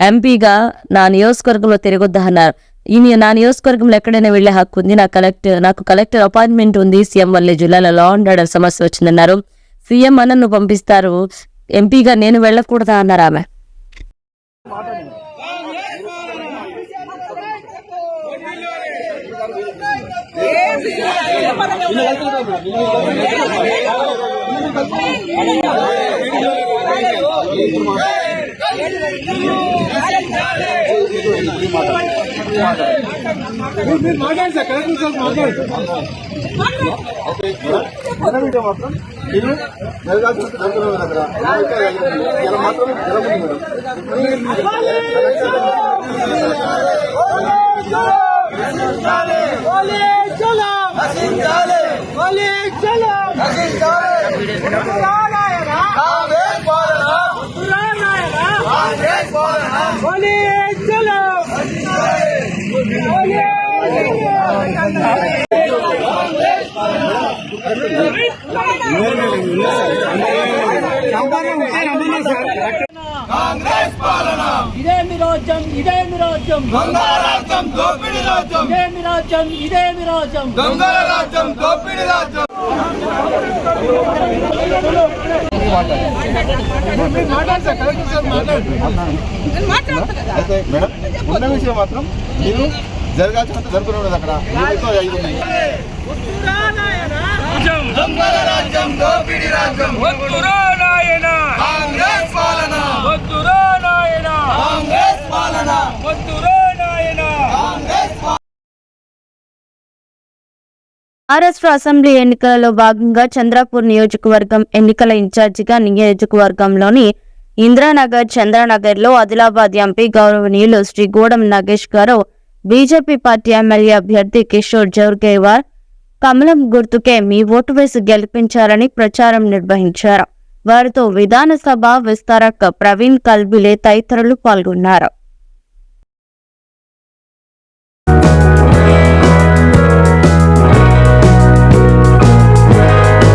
ఎంపీగా నా నియోజకవర్గంలో తిరగొద్దన్నారు ఈ నా నియోజకవర్గంలో ఎక్కడైనా వెళ్ళే హక్కు ఉంది. నా కలెక్టర్ నాకు కలెక్టర్ అపాయింట్మెంట్ ఉంది. సీఎం వల్లే జిల్లాలో లా అండ్ ఆర్డర్ సమస్య వచ్చిందన్నారు. సీఎం అన్నను పంపిస్తారు. ఎంపీగా నేను వెళ్ళకూడదా అన్నారు ఆమె. మాట్లాడండి సార్ కలెక్టర్ సార్ మాట్లాడండి. మాత్రం ఇది జరగాల్సిన జరుగుతున్న దగ్గర. ఇలా మాత్రం జరుగుతుంది ఇదేమి రాజ్యం ఇదేమి రాజ్యం. రాజ్యం దోపిడి రాజ్యం. ఇదేమి రాజ్యం ఇదేమి రాజ్యం. దొంగల రాజ్యం దోపిడి రాజ్యం. అయితే మేడం ఉన్న విషయం మాత్రం మీరు జరగాల్సినంత జరుగుతున్నది అక్కడ. ఐదు ఉన్నాయి. దొంగల రాజ్యం దోపిడి రాజ్యం. వద్దురా నాయన. కాంగ్రెస్ పాలన. వద్దురా నాయన. కాంగ్రెస్ పాలన. వద్దురా నాయన. కాంగ్రెస్ మహారాష్ట్ర అసెంబ్లీ ఎన్నికలలో భాగంగా చంద్రపూర్ నియోజకవర్గం ఎన్నికల ఇన్ఛార్జిగా నియోజకవర్గంలోని ఇంద్రానగర్ చంద్రనగర్లో ఆదిలాబాద్ ఎంపీ గౌరవనీయులు శ్రీ గూడెం నాగేష్ గారు బీజేపీ పార్టీ ఎమ్మెల్యే అభ్యర్థి కిషోర్ జోర్గేవార్ కమలం గుర్తుకే మీ ఓటు వేసి గెలిపించారని ప్రచారం నిర్వహించారు. వారితో విధానసభ విస్తారక ప్రవీణ్ కల్బిలే తదితరులు పాల్గొన్నారు.